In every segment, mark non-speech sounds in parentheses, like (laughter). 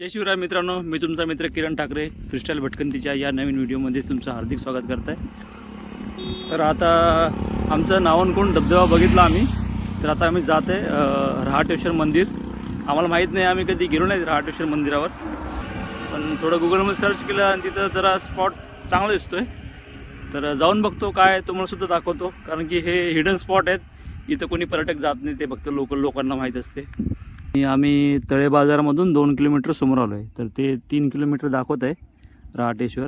जय शिवराय मित्रांनो मी तुमचा मित्र किरण ठाकरे फ्रीस्टाईल भटकंतीच्या या नवीन व्हिडिओमध्ये तुमचं हार्दिक स्वागत करत आहे तर आता आमचं नावनकोण धबधबा बघितला आम्ही. तर आता आम्ही जात आहे रहाटेश्वर मंदिर. आम्हाला माहीत नाही आम्ही कधी गेलो नाही रहाटेश्वर मंदिरावर. पण थोडं गुगलमध्ये सर्च केलं आणि तिथं जरा स्पॉट चांगला आहे तर जाऊन बघतो काय तुम्हाला सुद्धा दाखवतो. कारण की हे हिडन स्पॉट आहेत. इथं कोणी पर्यटक जात नाही ते फक्त लोकल लोकांना माहीत असते. आम्ही तळे बाजारामधून दोन किलोमीटर समोर आलो आहे तर ते तीन किलोमीटर दाखवत आहे रहाटेश्वर.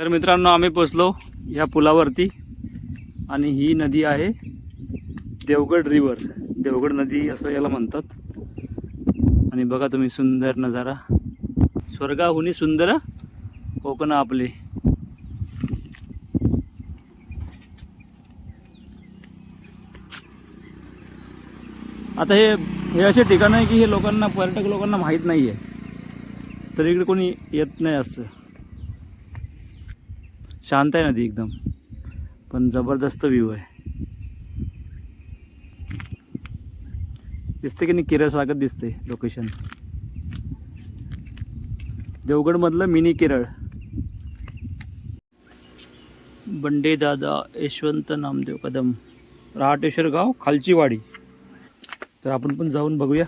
तर मित्रांनो आम्ही पोचलो ह्या पुलावरती आणि ही नदी आहे देवगड रिवर देवगड नदी असं याला म्हणतात. आणि बघा तुम्ही सुंदर नजारा. स्वर्गाहुनी सुंदर कोकण आपले. आता हे हे असे ठिकाण आहे की हे लोकांना पर्यटक लोकांना माहीत नाही आहे तर इकडे कोणी येत नाही असं. शांत आहे नदी एकदम. पण जबरदस्त व्ह्यू आहे. दिसते की नाही? केरळ सारखं दिसते लोकेशन देवगडमधलं मिनी केरळ. बंडे दादा यशवंत नामदेव कदम. रहाटेश्वर गाव खालची वाडी तर आपण पण जाऊन बघूया.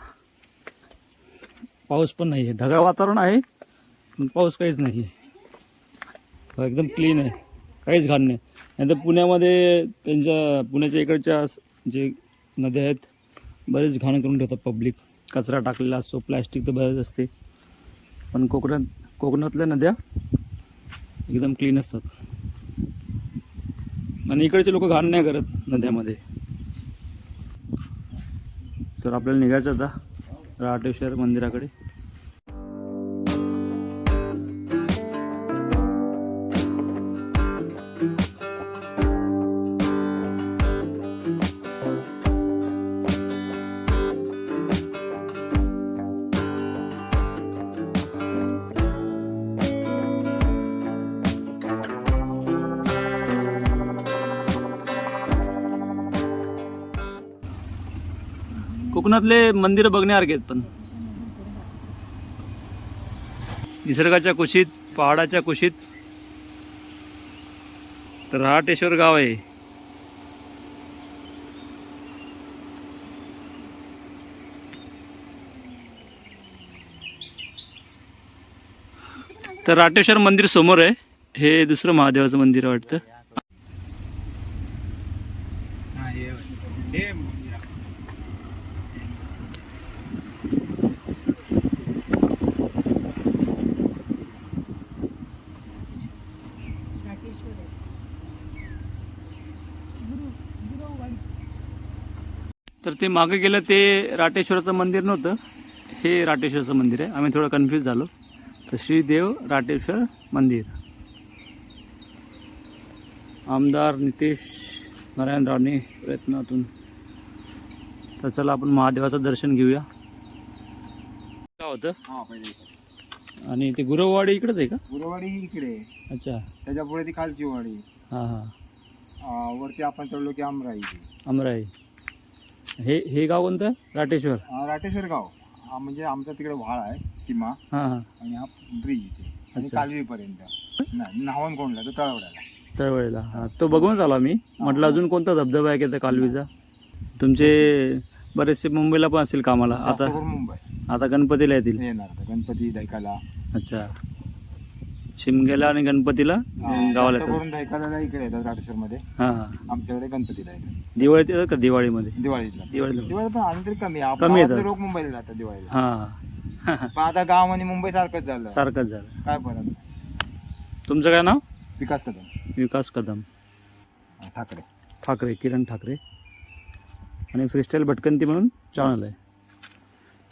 पाऊस पण नाही आहे ढगाळ वातावरण आहे पण पाऊस काहीच नाही आहे एकदम क्लीन आहे. काहीच घाण नाही. नाही तर पुण्यामध्ये त्यांच्या पुण्याच्या इकडच्या जे नद्या आहेत बरेच घाण करून ठेवतात पब्लिक कचरा टाकलेला असतो प्लॅस्टिक तर बरेच असते. पण कोकणात कोकणातल्या नद्या एकदम क्लीन असतात. आणि इकडचे लोक घाण नाही करत नद्यामध्ये. तर आपल्याला निघायचं आता. राटेश्वर मंदिराकडे. कोकणातले मंदिर बघण्यासारखे आहेत पण. निसर्गाच्या कुशीत पहाडाच्या कुशीत. तर रहाटेश्वर गाव आहे. तर राटेश्वर मंदिर समोर आहे. हे दुसरं महादेवाचं मंदिर वाटतं. तर ते मागे गेलं ते राटेश्वराचं मंदिर नव्हतं. हे राटेश्वरचं मंदिर आहे. आम्ही थोडं कन्फ्यूज झालो. तर श्रीदेव राटेश्वर मंदिर. आमदार नितेश नारायण राणे प्रयत्नातून. तर चला आपण महादेवाचं दर्शन घेऊया. काय होतं? हा पहिले आणि ते गुरववाडी इकडेच आहे का? गुरुवाडी इकडे. अच्छा. त्याच्या पुढे ती खालची वाडी. हां हां. वरती आपण चढलो की अमराई अमराई हे हे गाव कोणतं? राटेश्वर. राटेश्वर गाव. हा म्हणजे आमचा तिकडे व्हाळ आहे सीमा. हां हां. आणि हा ब्रिज इथे. आणि अच्छा. कालवीपर्यंत. नाही नाहवण कोणला तर तळवड्याला. तळवळीला. हां तो बघूनच आलो आम्ही म्हटलं अजून कोणता धबधबा आहे का त्या कालवीचा? तुमचे बरेचसे मुंबईला पण असतील कामाला. जास्त आता करून मुंबई. आता गणपतीला येतील. येणार आता. गणपती दैकाला अच्छा. शिमग्याला आणि गणपतीला गावाला येतात. करून दैकाला इकडे येतात राटेश्वर मध्ये हां. हां आमच्याकडे गणपतीला येतात. दिवाळीत येतात का? दिवाळीमध्ये. दिवाळीला दिवाळीला दिवाळी पण आणि तरी कमी कमी येतात. लोक मुंबईला जातात दिवाळीला. हां. पण आता गाव आणि मुंबई सारखंच झालं. सारखंच झालं. काय फरक तुमचं काय नाव? विकास कदम. विकास कदम. ठाकरे. ठाकरे किरण ठाकरे. आणि फ्रीस्टाईल भटकंती म्हणून चॅनल आहे.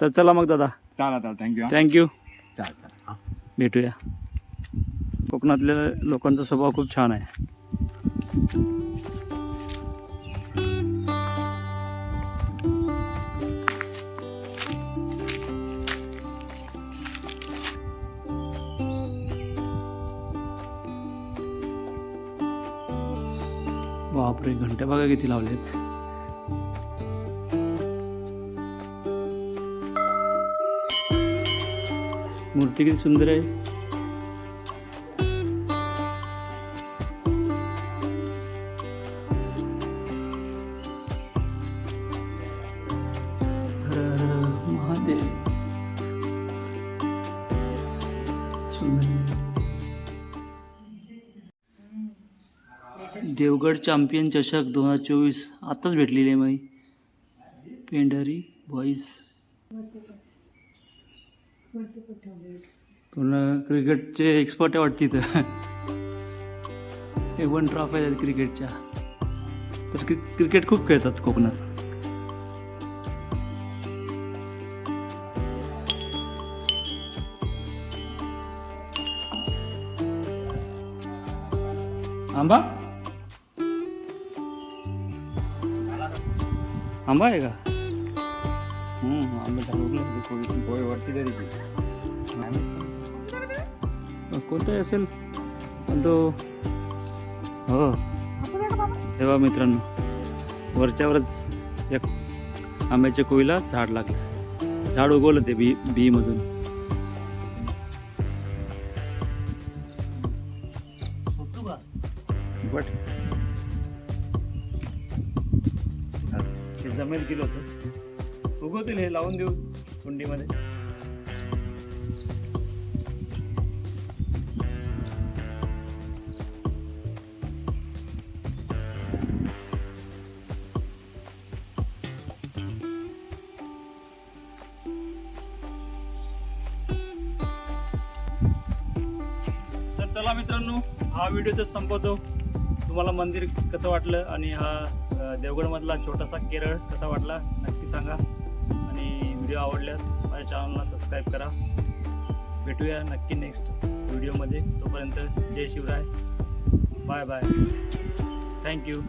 तर चला मग दादा. चाला चाल थँक्यू थँक्यू चाल चाल हा. भेटूया. कोकणातल्या लोकांचा स्वभाव खूप छान आहे. बापरे घंट्या बघा किती लावलेत. मूर्ती किती सुंदर आहे. देवगड चॅम्पियन चषक दोन हजार चोवीस आत्ताच भेटलेली आहे माई. पेंढारी बॉईज पूर्ण क्रिकेटचे एक्सपर्ट आहे वाटते तर (laughs) एक वन ट्रॉफी आहेत क्रिकेटच्या. तर क्रिकेट खूप खेळतात कोकणात. आंबा? आंबा आहे का आंबा. होय वरती तरी. कोणताही असेल पण तो हो. तेव्हा मित्रांनो वरच्यावरच एक आंब्याच्या कोईला झाड लागलं. झाड उगवलं ते बी बीमधून. जमेल गेलो होतं उगवतील हे लावून देऊ कुंडीमध्ये. चला मित्रांनो हा व्हिडिओ तर संपवतो. तुम्हाला मंदिर कसं वाटलं आणि हा देवगडमधला छोटासा केरळ कसा वाटला नक्की सांगा. आणि व्हिडिओ आवडल्यास माझ्या चॅनलला सबस्क्राईब करा. भेटूया नक्की नेक्स्ट व्हिडिओमध्ये. तोपर्यंत जय Shivrai. Bye bye thank you